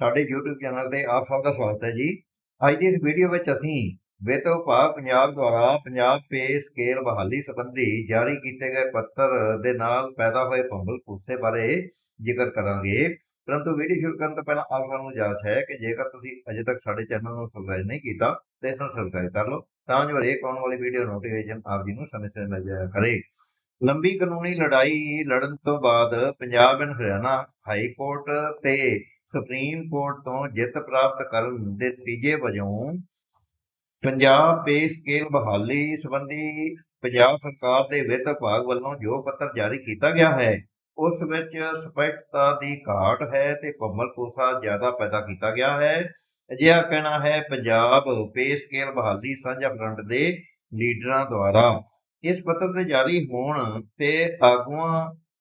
ਸਾਡੇ YouTube channel ਤੇ ਆਪ ਸਭ ਦਾ ਸਵਾਗਤ ਹੈ ਜੀ। ਅੱਜ ਦੀ ਇਸ ਵੀਡੀਓ ਵਿੱਚ ਅਸੀਂ ਵਿੱਤ ਵਿਭਾਗ ਪੰਜਾਬ ਦੁਆਰਾ ਪੰਜਾਬ ਪੇ ਸਕੇਲ ਬਹਾਲੀ ਸੰਬੰਧੀ ਜਾਰੀ ਕੀਤੇ ਗਏ ਪੱਤਰ ਦੇ ਨਾਲ ਪੈਦਾ ਹੋਏ ਭੰਬਲ ਭੂਸੇ ਬਾਰੇ ਜ਼ਿਕਰ ਕਰਾਂਗੇ। ਪਰੰਤੂ ਵੀਡੀਓ ਸ਼ੁਰੂ ਕਰਨ ਤੋਂ ਪਹਿਲਾਂ ਆਪ ਨੂੰ ਗੁਜ਼ਾਰਿਸ਼ ਹੈ ਕਿ ਜੇਕਰ ਤੁਸੀਂ ਅਜੇ ਤੱਕ ਸਾਡੇ ਚੈਨਲ ਨੂੰ ਸਬਸਕ੍ਰਾਈਬ ਨਹੀਂ ਕੀਤਾ, ਤਾਂ ਇਸ ਨੂੰ ਸਬਸਕ੍ਰਾਈਬ ਕਰ ਲਓ, ਤਾਂ ਜੋ ਹਰੇਕ ਆਉਣ ਵਾਲੀ ਵੀਡੀਓ ਨੋਟੀਫਿਕੇਸ਼ਨ ਆਪ ਜੀ ਨੂੰ ਸਮੇਂ ਸਿਰ ਮਿਲ ਜਾਇਆ ਕਰੇ। ਲੰਬੀ ਕਾਨੂੰਨੀ ਲੜਾਈ ਲੜਨ ਤੋਂ ਬਾਅਦ Punjab and Haryana high court ਤੇ ਸੁਪਰੀਮ ਕੋਰਟ ਤੋਂ ਜਿੱਤ ਪ੍ਰਾਪਤ ਕਰਨ ਦੇ ਨਤੀਜੇ ਵਜੋਂ ਪੰਜਾਬ ਪੇ ਸਕੇਲ ਬਹਾਲੀ ਸੰਬੰਧੀ ਪੰਜਾਬ ਸਰਕਾਰ ਦੇ ਵਿੱਤ ਵਿਭਾਗ ਵੱਲੋਂ ਜੋ ਪੱਤਰ ਜਾਰੀ ਕੀਤਾ ਗਿਆ ਹੈ, ਉਸ ਵਿੱਚ ਸਪਸ਼ਟਤਾ ਦੀ ਘਾਟ ਹੈ ਤੇ ਭੰਬਲ ਕੋਸਾ ਜ਼ਿਆਦਾ ਪੈਦਾ ਕੀਤਾ ਗਿਆ ਹੈ। ਅਜਿਹਾ ਕਹਿਣਾ ਹੈ, ਪੰਜਾਬ ਪੇ ਸਕੇਲ ਬਹਾਲੀ ਸਾਂਝਾ ਫਰੰਟ ਦੇ ਲੀਡਰਾਂ ਦੁਆਰਾ। ਇਸ ਪੱਤਰ ਦੇ ਜਾਰੀ ਹੋਣ ਤੇ ਆਗੂਆਂ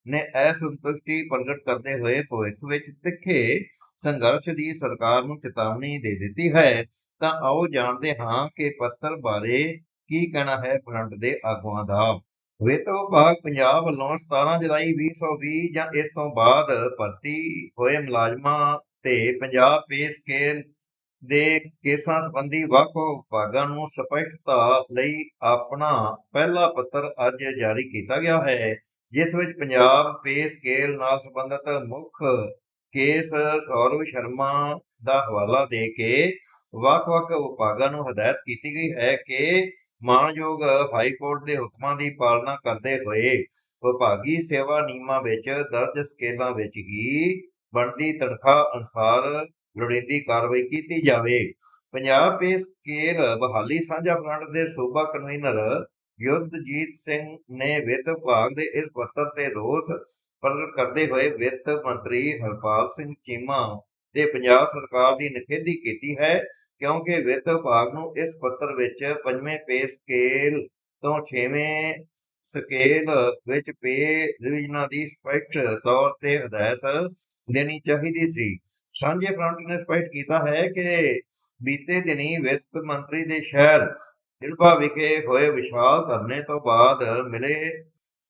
ਨੇ ਅਸੰਤੁਸ਼ਟੀ ਪ੍ਰਗਟ ਕਰਦੇ ਹੋਏ ਭਵਿੱਖ ਵਿੱਚ ਤਿੱਖੇ ਸੰਘਰਸ਼ ਦੀ ਸਰਕਾਰ ਨੂੰ ਚੇਤਾਵਨੀ ਦੇ ਦਿੱਤੀ ਹੈ। ਤਾਂ ਆਓ ਜਾਣਦੇ ਹਾਂ ਕਿ ਪੱਤਰ ਬਾਰੇ ਕੀ ਕਹਿਣਾ ਹੈ ਫਰੰਟ ਦੇ ਆਗੂਆਂ ਦਾ। ਵਿੱਤ ਵਿਭਾਗ ਪੰਜਾਬ ਵੱਲੋਂ 17 ਜੁਲਾਈ 2020 ਜਾਂ ਇਸ ਤੋਂ ਬਾਅਦ ਭਰਤੀ ਹੋਏ ਮੁਲਾਜ਼ਮਾਂ ਤੇ ਪੰਜਾਬ ਪੇ ਸਕੇਲ ਦੇ ਕੇਸਾਂ ਸੰਬੰਧੀ ਵੱਖ ਵਿਭਾਗਾਂ ਨੂੰ ਸਪਸ਼ਟਤਾ ਲਈ ਆਪਣਾ ਪਹਿਲਾ ਪੱਤਰ ਅੱਜ ਜਾਰੀ ਕੀਤਾ ਗਿਆ ਹੈ। ਜਿਸ ਵਿੱਚ ਪੰਜਾਬ ਪੇ ਸਕੇਲ ਨਾਲ ਸੰਬੰਧਿਤ ਮੁੱਖ ਕੇਸ ਸੌਰਵ ਸ਼ਰਮਾ ਦਾ ਹਵਾਲਾ ਦੇ ਕੇ ਵੱਖ-ਵੱਖ ਵਿਭਾਗਾਂ ਨੂੰ ਹਦਾਇਤ ਕੀਤੀ ਗਈ ਹੈ ਕਿ ਮਾਨਯੋਗ ਹਾਈ ਕੋਰਟ ਦੇ ਹੁਕਮਾਂ ਦੀ ਪਾਲਣਾ ਕਰਦੇ ਹੋਏ ਵਿਭਾਗੀ ਸੇਵਾ ਨਿਯਮਾਂ ਵਿੱਚ ਦਰਜ ਸਕੇਲਾਂ ਵਿੱਚ ਹੀ ਬਣਦੀ ਤਨਖਾਹ ਅਨੁਸਾਰ ਲੋੜੀਂਦੀ ਕਾਰਵਾਈ ਕੀਤੀ ਜਾਵੇ। ਪੰਜਾਬ ਪੇ ਸਕੇਲ ਬਹਾਲੀ ਸਾਂਝਾ ਫਰੰਟ ਦੇ ਸੂਬਾ ਕਨਵੀਨਰ ਯੁੱਧਜੀਤ ਸਿੰਘ ਨੇ ਵਿੱਤ ਵਿਭਾਗ ਦੇ ਇਸ ਪੱਤਰ ਤੇ ਰੋਸ ਪ੍ਰਗਟ ਕਰਦੇ ਹੋਏ ਵਿੱਤ ਮੰਤਰੀ ਹਰਪਾਲ ਸਿੰਘ ਚੀਮਾ ਤੇ ਪੰਜਾਬ ਸਰਕਾਰ ਦੀ ਨਿਖੇਧੀ ਕੀਤੀ ਹੈ, ਕਿਉਂਕਿ ਵਿੱਤ ਵਿਭਾਗ ਨੂੰ ਇਸ ਪੱਤਰ ਵਿੱਚ ਪੰਜਵੇਂ ਪੇ ਸਕੇਲ ਤੋਂ 6ਵੇਂ ਸਕੇਲ ਵਿੱਚ ਪੇ ਰਿਵੀਜ਼ਨਾਂ ਦੀ ਸਪਸ਼ਟ ਤੌਰ ਤੇ ਹਦਾਇਤ ਦੇਣੀ ਚਾਹੀਦੀ ਸੀ। ਸਾਂਝੇ ਫਰੰਟ ਨੇ ਸਪਸ਼ਟ ਕੀਤਾ ਹੈ ਕਿ ਬੀਤੇ ਦਿਨੀ ਵਿੱਤ ਮੰਤਰੀ ਦੇ ਸ਼ਹਿਰ ਦਿਲਬਾ ਵਿਖੇ ਹੋਏ ਵਿਸ਼ਾਲ ਧਰਨੇ ਤੋਂ ਬਾਅਦ ਮਿਲੇ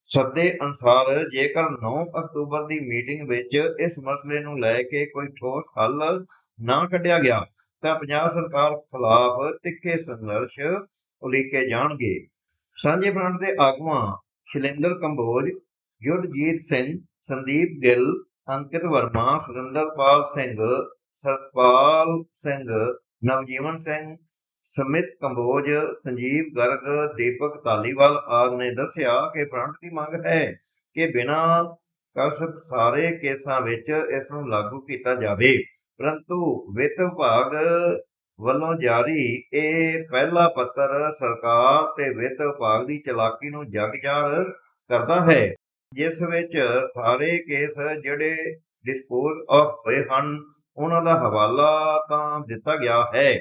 ਸੱਦੇ ਅਨੁਸਾਰ ਜੇਕਰ 9 ਅਕਤੂਬਰ ਦੀ ਮੀਟਿੰਗ ਵਿੱਚ ਇਸ ਮਸਲੇ ਨੂੰ ਲੈ ਕੇ ਕੋਈ ਠੋਸ ਹੱਲ ਨਾ ਕੱਢਿਆ ਗਿਆ, ਤਾਂ ਪੰਜਾਬ ਸਰਕਾਰ ਖਿਲਾਫ ਤਿੱਖੇ ਸੰਘਰਸ਼ ਉਲੀਕੇ ਜਾਣਗੇ। ਸਾਂਝੇ ਫਰੰਟ ਦੇ ਆਗੂਆਂ ਸ਼ਿਲੇਂਦਰ ਕੰਬੋਜ ਯੁੱਧਜੀਤ ਸਿੰਘ, ਸੰਦੀਪ ਗਿੱਲ, ਅੰਕਿਤ ਵਰਮਾ, ਸੁਰਿੰਦਰਪਾਲ ਸਿੰਘ, ਸਤਪਾਲ ਸਿੰਘ, ਨਵਜੀਵਨ ਸਿੰਘ ਸਮਿਤ ਕੰਬੋਜ, ਸੰਜੀਵ, ਗਰਗ, ਦੀਪਕ ਤਾਲੀਵਾਲ ਆਦਿ ਨੇ ਦੱਸਿਆ ਕਿ ਫਰੰਟ ਦੀ ਮੰਗ ਹੈ ਕਿ ਬਿਨਾਂ ਕਸਬ ਸਾਰੇ ਕੇਸਾਂ ਵਿੱਚ ਇਸ ਨੂੰ ਲਾਗੂ ਕੀਤਾ ਜਾਵੇ। ਪਰੰਤੂ ਵਿੱਤ ਵਿਭਾਗ ਵੱਲੋਂ ਜਾਰੀ ਇਹ ਪਹਿਲਾ ਪੱਤਰ ਸਰਕਾਰ ਤੇ ਵਿੱਤ ਵਿਭਾਗ ਦੀ ਚਲਾਕੀ ਨੂੰ ਜਗਜਾਰ ਕਰਦਾ ਹੈ, ਜਿਸ ਵਿੱਚ ਸਾਰੇ ਕੇਸ ਜਿਹੜੇ ਡਿਸਪੋਜ਼ ਆਫ ਹੋਏ ਹਨ, ਉਹਨਾਂ ਦਾ ਹਵਾਲਾ ਤਾਂ ਦਿੱਤਾ ਗਿਆ ਹੈ।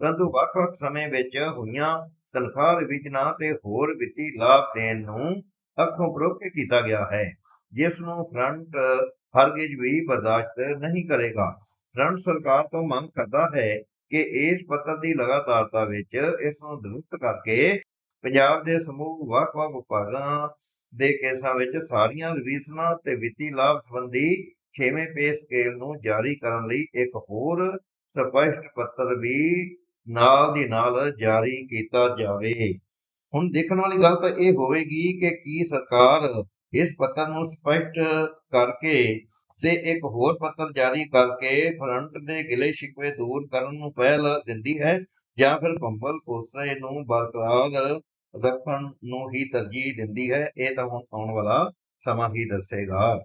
ਪਰੰਤੂ ਵੱਖ-ਵੱਖ ਸਮੇਂ ਵਿੱਚ ਹੋਈਆਂ ਤਨਖਾਹ ਰਿਵੀਜ਼ਨਾਂ ਤੇ ਹੋਰ ਵਿੱਤੀ ਲਾਭ ਦੇਣ ਨੂੰ ਅੱਖੋਂ ਪਰੋਖੇ ਕੀਤਾ ਗਿਆ ਹੈ, ਜਿਸ ਨੂੰ ਫਰੰਟ ਹਰਗਿਜ਼ ਵੀ ਬਰਦਾਸ਼ਤ ਨਹੀਂ ਕਰੇਗਾ। ਫਰੰਟ ਸਰਕਾਰ ਤੋਂ ਮੰਗ ਕਰਦਾ ਹੈ ਕਿ ਇਸ ਪੱਤਰ ਦੀ ਲਗਾਤਾਰਤਾ ਵਿੱਚ ਇਸ ਨੂੰ ਦਰੁਸਤ ਕਰਕੇ ਪੰਜਾਬ ਦੇ ਸਮੂਹ ਵੱਖ-ਵੱਖ ਵਿਭਾਗਾਂ ਦੇ ਕੇਸਾਂ ਵਿੱਚ ਸਾਰੀਆਂ ਰਿਵੀਜ਼ਨਾਂ ਤੇ ਵਿੱਤੀ ਲਾਭ ਸੰਬੰਧੀ 6ਵੇਂ ਪੇ ਸਕੇਲ ਨੂੰ ਜਾਰੀ ਕਰਨ ਲਈ ਇੱਕ ਹੋਰ ਸਪਸ਼ਟ ਪੱਤਰ ਵੀ ਨਾਲ ਦੀ ਨਾਲ ਜਾਰੀ ਕੀਤਾ ਜਾਵੇ। ਹੁਣ ਦੇਖਣ ਵਾਲੀ ਗੱਲ ਤਾਂ ਇਹ ਹੋਵੇਗੀ ਕਿ ਕੀ ਸਰਕਾਰ ਇਸ ਪੱਤਰ ਨੂੰ ਸਪਸ਼ਟ ਕਰਕੇ ਤੇ ਇੱਕ ਹੋਰ ਪੱਤਰ ਜਾਰੀ ਕਰਕੇ ਫਰੰਟ ਦੇ ਗਿਲੇ ਸ਼ਿਕਵੇ ਦੂਰ ਕਰਨ ਨੂੰ ਪਹਿਲ ਦਿੰਦੀ ਹੈ ਜਾਂ ਫਿਰ ਭੰਬਲ ਕੋਸੇ ਨੂੰ ਬਰਕਰਾਰ ਰੱਖਣ ਨੂੰ ਹੀ ਤਰਜੀਹ ਦਿੰਦੀ ਹੈ। ਇਹ ਤਾਂ ਹੁਣ ਆਉਣ ਵਾਲਾ ਸਮਾਂ ਹੀ ਦੱਸੇਗਾ।